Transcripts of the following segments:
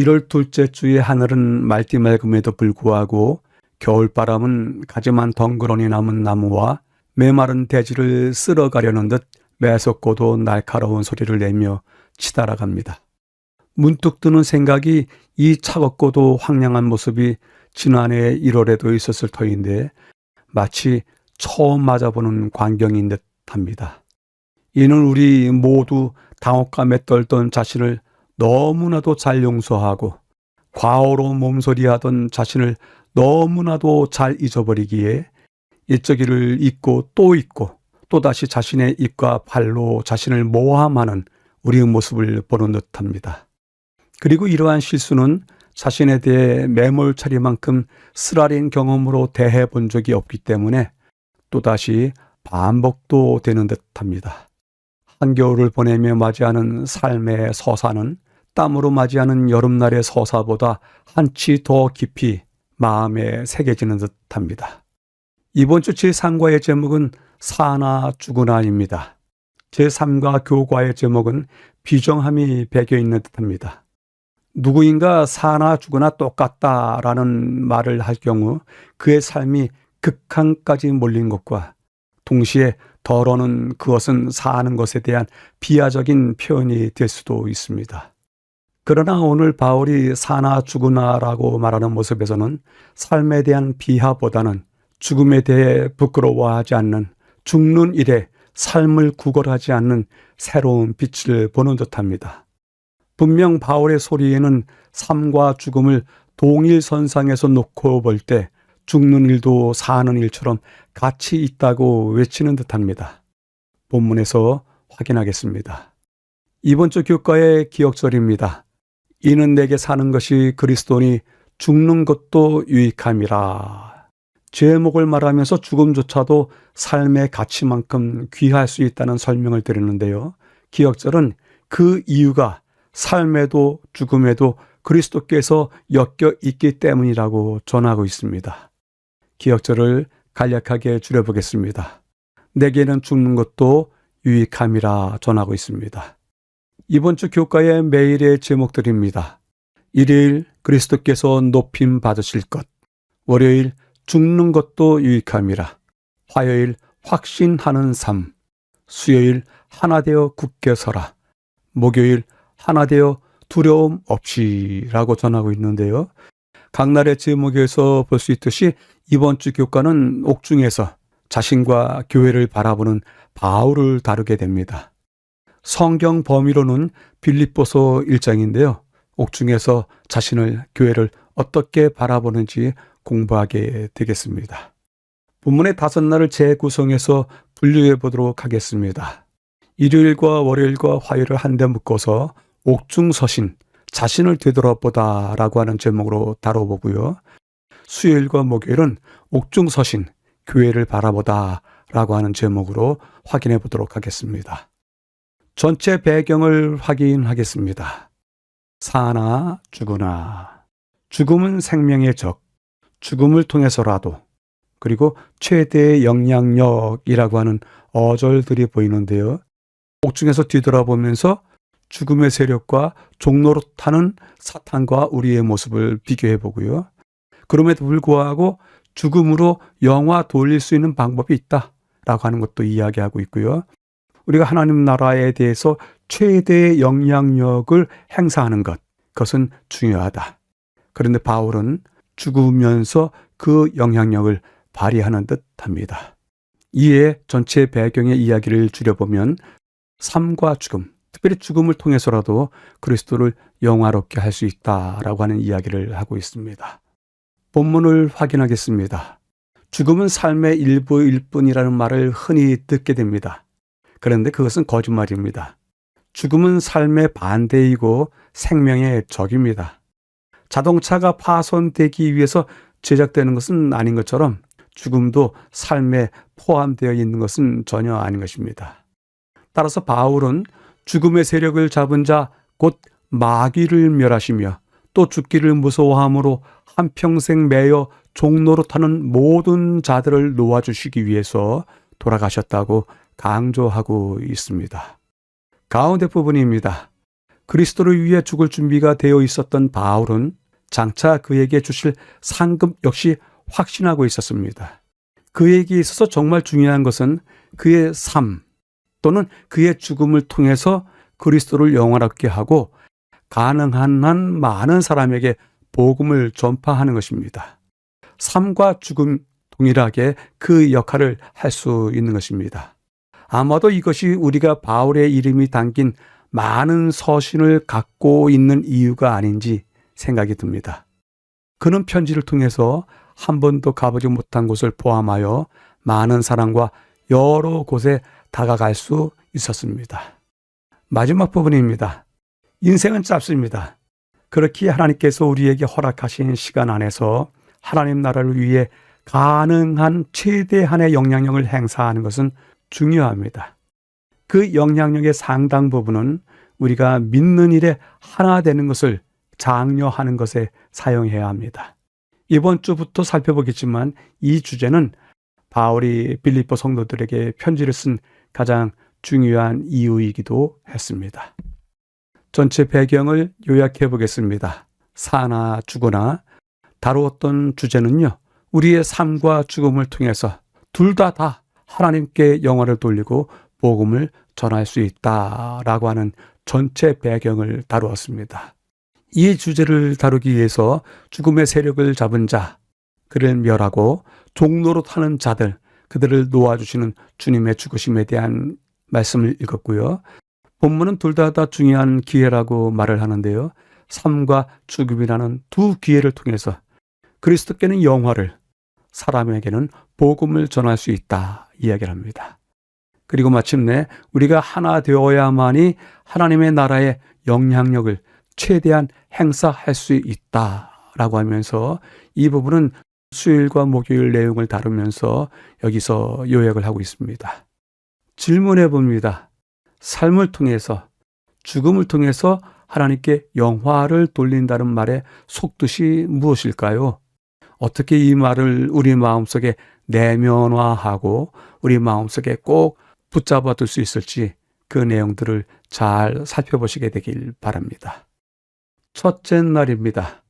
1월 둘째 주의 하늘은 맑디 맑음에도 불구하고 겨울바람은 가지만 덩그러니 남은 나무와 메마른 대지를 쓸어가려는 듯 매섭고도 날카로운 소리를 내며 치달아갑니다. 문득 드는 생각이 이 차갑고도 황량한 모습이 지난해 1월에도 있었을 터인데 마치 처음 맞아보는 광경인 듯 합니다. 이는 우리 모두 당혹감에 떨던 자신을 너무나도 잘 용서하고 과오로 몸소리하던 자신을 너무나도 잘 잊어버리기에 일적이를 잊고 또 잊고 또다시 자신의 입과 발로 자신을 모함하는 우리의 모습을 보는 듯합니다. 그리고 이러한 실수는 자신에 대해 매몰차리만큼 쓰라린 경험으로 대해 본 적이 없기 때문에 또다시 반복도 되는 듯합니다. 한겨울을 보내며 맞이하는 삶의 서사는 땀으로 맞이하는 여름날의 서사보다 한치 더 깊이 마음에 새겨지는 듯합니다. 이번 주 제3과의 제목은 사나 죽으나입니다. 제3과 교과의 제목은 비정함이 배겨 있는 듯합니다. 누구인가 사나 죽으나 똑같다라는 말을 할 경우 그의 삶이 극한까지 몰린 것과 동시에 덜어는 그것은 사는 것에 대한 비하적인 표현이 될 수도 있습니다. 그러나 오늘 바울이 사나 죽으나라고 말하는 모습에서는 삶에 대한 비하보다는 죽음에 대해 부끄러워하지 않는 죽는 일에 삶을 구걸하지 않는 새로운 빛을 보는 듯합니다. 분명 바울의 소리에는 삶과 죽음을 동일 선상에서 놓고 볼 때 죽는 일도 사는 일처럼 같이 있다고 외치는 듯합니다. 본문에서 확인하겠습니다. 이번 주 교과의 기억절입니다. 이는 내게 사는 것이 그리스도니 죽는 것도 유익함이라. 제목을 말하면서 죽음조차도 삶의 가치만큼 귀할 수 있다는 설명을 드리는데요. 기억절은 그 이유가 삶에도 죽음에도 그리스도께서 엮여 있기 때문이라고 전하고 있습니다. 기억절을 간략하게 줄여보겠습니다. 내게는 죽는 것도 유익함이라 전하고 있습니다. 이번 주 교과의 매일의 제목들입니다. 일요일 그리스도께서 높임 받으실 것, 월요일 죽는 것도 유익함이라, 화요일 확신하는 삶, 수요일 하나 되어 굳게 서라, 목요일 하나 되어 두려움 없이라고 전하고 있는데요. 각 날의 제목에서 볼 수 있듯이 이번 주 교과는 옥중에서 자신과 교회를 바라보는 바울을 다루게 됩니다. 성경 범위로는 빌립보서 1장인데요. 옥중에서 자신을 교회를 어떻게 바라보는지 공부하게 되겠습니다. 본문의 다섯 날을 재구성해서 분류해 보도록 하겠습니다. 일요일과 월요일과 화요일을 한데 묶어서 옥중서신 자신을 되돌아보다 라고 하는 제목으로 다뤄보고요. 수요일과 목요일은 옥중서신 교회를 바라보다 라고 하는 제목으로 확인해 보도록 하겠습니다. 전체 배경을 확인하겠습니다. 사나 죽으나 죽음은 생명의 적, 죽음을 통해서라도 그리고 최대의 영향력이라고 하는 어절들이 보이는데요. 옥중에서 뒤돌아보면서 죽음의 세력과 종로로 타는 사탄과 우리의 모습을 비교해 보고요. 그럼에도 불구하고 죽음으로 영화 돌릴 수 있는 방법이 있다 라고 하는 것도 이야기하고 있고요. 우리가 하나님 나라에 대해서 최대의 영향력을 행사하는 것, 그것은 중요하다. 그런데 바울은 죽으면서 그 영향력을 발휘하는 듯 합니다. 이에 전체 배경의 이야기를 줄여보면 삶과 죽음, 특별히 죽음을 통해서라도 그리스도를 영화롭게 할 수 있다라고 하는 이야기를 하고 있습니다. 본문을 확인하겠습니다. 죽음은 삶의 일부일 뿐이라는 말을 흔히 듣게 됩니다. 그런데 그것은 거짓말입니다. 죽음은 삶의 반대이고 생명의 적입니다. 자동차가 파손되기 위해서 제작되는 것은 아닌 것처럼 죽음도 삶에 포함되어 있는 것은 전혀 아닌 것입니다. 따라서 바울은 죽음의 세력을 잡은 자 곧 마귀를 멸하시며 또 죽기를 무서워함으로 한평생 매여 종로로 타는 모든 자들을 놓아주시기 위해서 돌아가셨다고 강조하고 있습니다. 가운데 부분입니다. 그리스도를 위해 죽을 준비가 되어 있었던 바울은 장차 그에게 주실 상급 역시 확신하고 있었습니다. 그에게 있어서 정말 중요한 것은 그의 삶 또는 그의 죽음을 통해서 그리스도를 영원하게 하고 가능한 한 많은 사람에게 복음을 전파하는 것입니다. 삶과 죽음 동일하게 그 역할을 할 수 있는 것입니다. 아마도 이것이 우리가 바울의 이름이 담긴 많은 서신을 갖고 있는 이유가 아닌지 생각이 듭니다. 그는 편지를 통해서 한 번도 가보지 못한 곳을 포함하여 많은 사람과 여러 곳에 다가갈 수 있었습니다. 마지막 부분입니다. 인생은 짧습니다. 그렇게 하나님께서 우리에게 허락하신 시간 안에서 하나님 나라를 위해 가능한 최대한의 영향력을 행사하는 것은 중요합니다. 그 영향력의 상당 부분은 우리가 믿는 일에 하나 되는 것을 장려하는 것에 사용해야 합니다. 이번 주부터 살펴보겠지만 이 주제는 바울이 빌립보 성도들에게 편지를 쓴 가장 중요한 이유이기도 했습니다. 전체 배경을 요약해 보겠습니다. 사나 죽으나 다루었던 주제는요. 우리의 삶과 죽음을 통해서 둘 다 다 하나님께 영화를 돌리고 복음을 전할 수 있다라고 하는 전체 배경을 다루었습니다. 이 주제를 다루기 위해서 죽음의 세력을 잡은 자, 그를 멸하고 종로로 타는 자들, 그들을 놓아주시는 주님의 죽으심에 대한 말씀을 읽었고요. 본문은 둘 다 다 중요한 기회라고 말을 하는데요. 삶과 죽음이라는 두 기회를 통해서 그리스도께는 영화를, 사람에게는 복음을 전할 수 있다 이야기를 합니다. 그리고 마침내 우리가 하나 되어야만이 하나님의 나라의 영향력을 최대한 행사할 수 있다 라고 하면서 이 부분은 수요일과 목요일 내용을 다루면서 여기서 요약을 하고 있습니다. 질문해 봅니다. 삶을 통해서 죽음을 통해서 하나님께 영화를 돌린다는 말의 속뜻이 무엇일까요? 어떻게 이 말을 우리 마음속에 내면화하고 우리 마음속에 꼭 붙잡아 둘 수 있을지 그 내용들을 잘 살펴보시게 되길 바랍니다. 첫째 날입니다.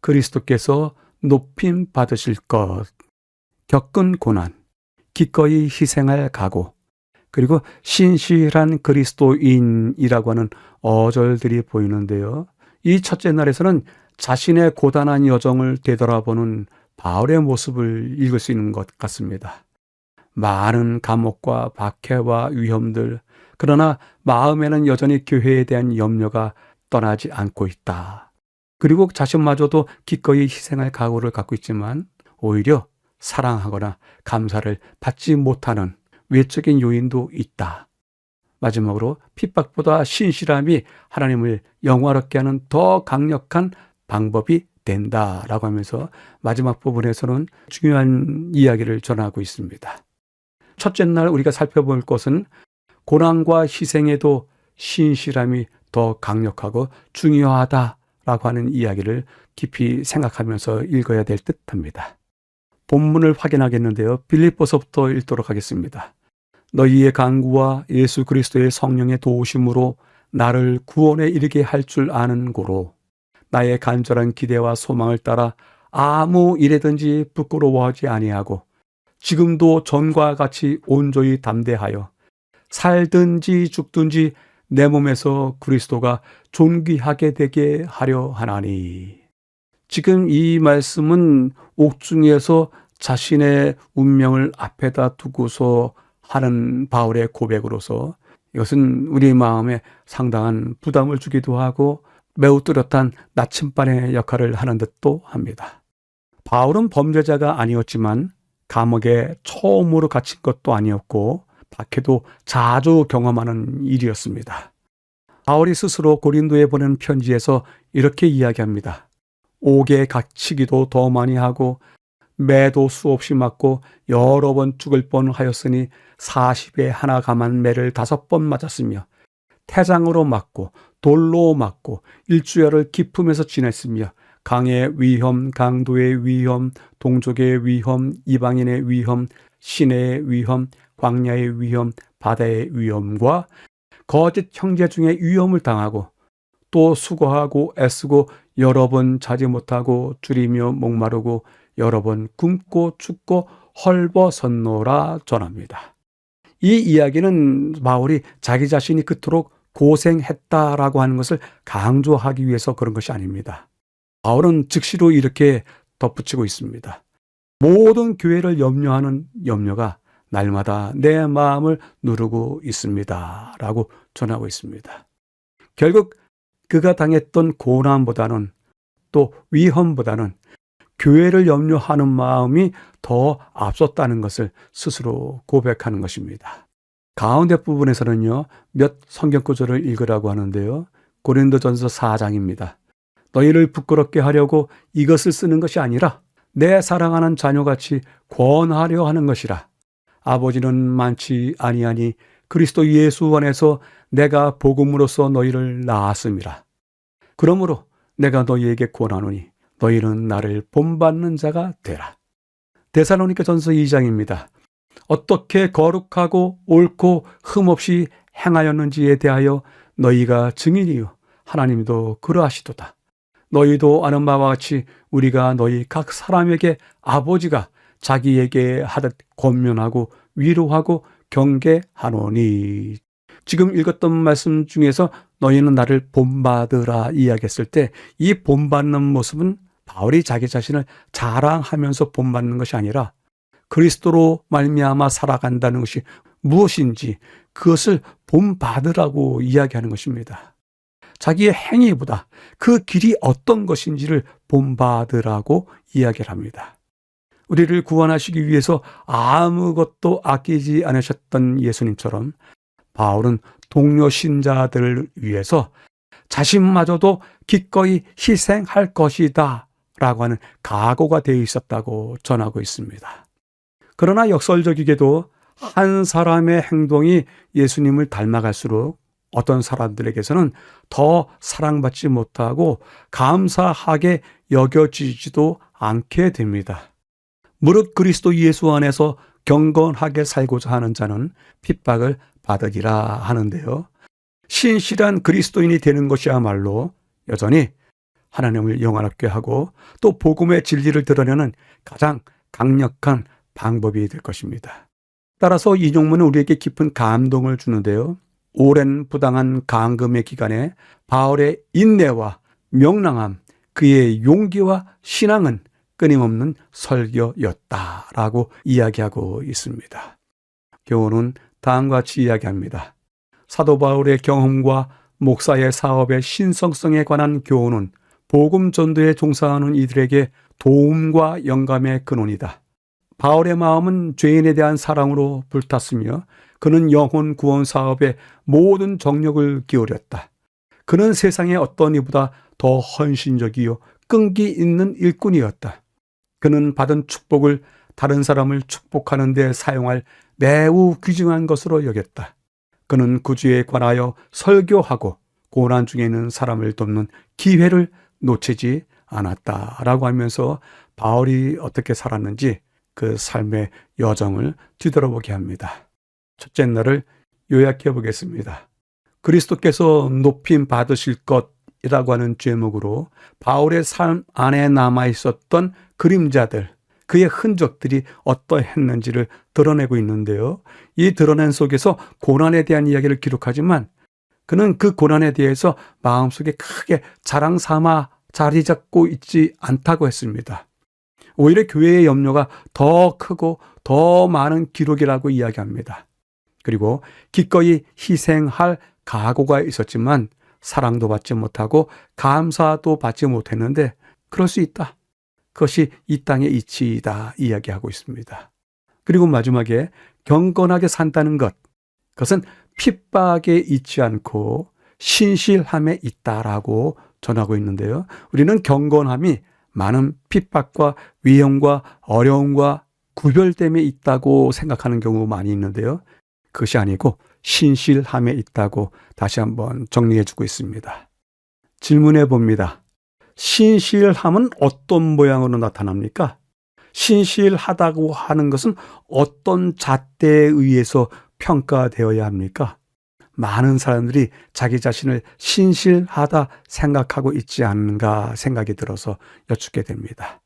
그리스도께서 높임 받으실 것, 겪은 고난, 기꺼이 희생할 각오, 그리고 신실한 그리스도인이라고 하는 어절들이 보이는데요. 이 첫째 날에서는 자신의 고단한 여정을 되돌아보는 바울의 모습을 읽을 수 있는 것 같습니다. 많은 감옥과 박해와 위험들, 그러나 마음에는 여전히 교회에 대한 염려가 떠나지 않고 있다. 그리고 자신마저도 기꺼이 희생할 각오를 갖고 있지만 오히려 사랑하거나 감사를 받지 못하는 외적인 요인도 있다. 마지막으로 핍박보다 신실함이 하나님을 영화롭게 하는 더 강력한 방법이 된다라고 하면서 마지막 부분에서는 중요한 이야기를 전하고 있습니다. 첫째 날 우리가 살펴볼 것은 고난과 희생에도 신실함이 더 강력하고 중요하다라고 하는 이야기를 깊이 생각하면서 읽어야 될 듯합니다. 본문을 확인하겠는데요. 빌립보서부터 읽도록 하겠습니다. 너희의 강구와 예수 그리스도의 성령의 도우심으로 나를 구원에 이르게 할 줄 아는 고로 나의 간절한 기대와 소망을 따라 아무 일에든지 부끄러워하지 아니하고 지금도 전과 같이 온조히 담대하여 살든지 죽든지 내 몸에서 그리스도가 존귀하게 되게 하려 하나니. 지금 이 말씀은 옥중에서 자신의 운명을 앞에다 두고서 하는 바울의 고백으로서 이것은 우리 마음에 상당한 부담을 주기도 하고 매우 뚜렷한 나침반의 역할을 하는 듯도 합니다. 바울은 범죄자가 아니었지만 감옥에 처음으로 갇힌 것도 아니었고 박해도 자주 경험하는 일이었습니다. 바울이 스스로 고린도에 보낸 편지에서 이렇게 이야기합니다. 옥에 갇히기도 더 많이 하고 매도 수없이 맞고 여러 번 죽을 뻔하였으니 40에 하나 감한 매를 다섯 번 맞았으며 태장으로 맞고 돌로 맞고 일주일을 기품에서 지냈으며 강의 위험, 강도의 위험, 동족의 위험, 이방인의 위험, 신의 위험, 광야의 위험, 바다의 위험과 거짓 형제 중에 위험을 당하고 또 수고하고 애쓰고 여러 번 자지 못하고 줄이며 목마르고 여러 번 굶고 춥고 헐벗었노라 전합니다. 이 이야기는 바울이 자기 자신이 그토록 고생했다라고 하는 것을 강조하기 위해서 그런 것이 아닙니다. 바울은 즉시로 이렇게 덧붙이고 있습니다. 모든 교회를 염려하는 염려가 날마다 내 마음을 누르고 있습니다. 라고 전하고 있습니다. 결국 그가 당했던 고난보다는 또 위험보다는 교회를 염려하는 마음이 더 앞섰다는 것을 스스로 고백하는 것입니다. 가운데 부분에서는요, 몇 성경 구절을 읽으라고 하는데요. 고린도전서 4장입니다. 너희를 부끄럽게 하려고 이것을 쓰는 것이 아니라 내 사랑하는 자녀같이 권하려 하는 것이라. 아버지는 많지 아니하니 그리스도 예수 안에서 내가 복음으로써 너희를 낳았음이라. 그러므로 내가 너희에게 권하노니 너희는 나를 본받는 자가 되라. 데살로니가 전서 2장입니다. 어떻게 거룩하고 옳고 흠없이 행하였는지에 대하여 너희가 증인이요 하나님도 그러하시도다. 너희도 아는 바와 같이 우리가 너희 각 사람에게 아버지가 자기에게 하듯 권면하고 위로하고 경계하노니. 지금 읽었던 말씀 중에서 너희는 나를 본받으라 이야기했을 때 이 본받는 모습은 바울이 자기 자신을 자랑하면서 본받는 것이 아니라 그리스도로 말미암아 살아간다는 것이 무엇인지 그것을 본받으라고 이야기하는 것입니다. 자기의 행위보다 그 길이 어떤 것인지를 본받으라고 이야기를 합니다. 우리를 구원하시기 위해서 아무것도 아끼지 않으셨던 예수님처럼 바울은 동료 신자들을 위해서 자신마저도 기꺼이 희생할 것이다 라고 하는 각오가 되어 있었다고 전하고 있습니다. 그러나 역설적이게도 한 사람의 행동이 예수님을 닮아갈수록 어떤 사람들에게서는 더 사랑받지 못하고 감사하게 여겨지지도 않게 됩니다. 무릇 그리스도 예수 안에서 경건하게 살고자 하는 자는 핍박을 받으리라 하는데요. 신실한 그리스도인이 되는 것이야말로 여전히 하나님을 영원하게 하고 또 복음의 진리를 드러내는 가장 강력한 방법이 될 것입니다. 따라서 이 종문은 우리에게 깊은 감동을 주는데요. 오랜 부당한 강금의 기간에 바울의 인내와 명랑함, 그의 용기와 신앙은 끊임없는 설교였다라고 이야기하고 있습니다. 교훈은 다음과 같이 이야기합니다. 사도 바울의 경험과 목사의 사업의 신성성에 관한 교훈은 복음 전도에 종사하는 이들에게 도움과 영감의 근원이다. 바울의 마음은 죄인에 대한 사랑으로 불탔으며 그는 영혼 구원 사업에 모든 정력을 기울였다. 그는 세상의 어떤 이보다 더 헌신적이요 끈기 있는 일꾼이었다. 그는 받은 축복을 다른 사람을 축복하는 데 사용할 매우 귀중한 것으로 여겼다. 그는 구주에 관하여 설교하고 고난 중에 있는 사람을 돕는 기회를 놓치지 않았다라고 하면서 바울이 어떻게 살았는지 그 삶의 여정을 뒤돌아보게 합니다. 첫째 날을 요약해 보겠습니다. 그리스도께서 높임 받으실 것이라고 하는 제목으로 바울의 삶 안에 남아 있었던 그림자들, 그의 흔적들이 어떠했는지를 드러내고 있는데요. 이 드러낸 속에서 고난에 대한 이야기를 기록하지만 그는 그 고난에 대해서 마음속에 크게 자랑 삼아 자리 잡고 있지 않다고 했습니다. 오히려 교회의 염려가 더 크고 더 많은 기록이라고 이야기합니다. 그리고 기꺼이 희생할 각오가 있었지만 사랑도 받지 못하고 감사도 받지 못했는데 그럴 수 있다. 그것이 이 땅의 이치이다 이야기하고 있습니다. 그리고 마지막에 경건하게 산다는 것. 그것은 핍박에 있지 않고 신실함에 있다라고 전하고 있는데요. 우리는 경건함이 많은 핍박과 위험과 어려움과 구별됨에 있다고 생각하는 경우 많이 있는데요. 그것이 아니고 신실함에 있다고 다시 한번 정리해 주고 있습니다. 질문해 봅니다. 신실함은 어떤 모양으로 나타납니까? 신실하다고 하는 것은 어떤 잣대에 의해서 평가되어야 합니까? 많은 사람들이 자기 자신을 신실하다 생각하고 있지 않는가 생각이 들어서 여쭙게 됩니다.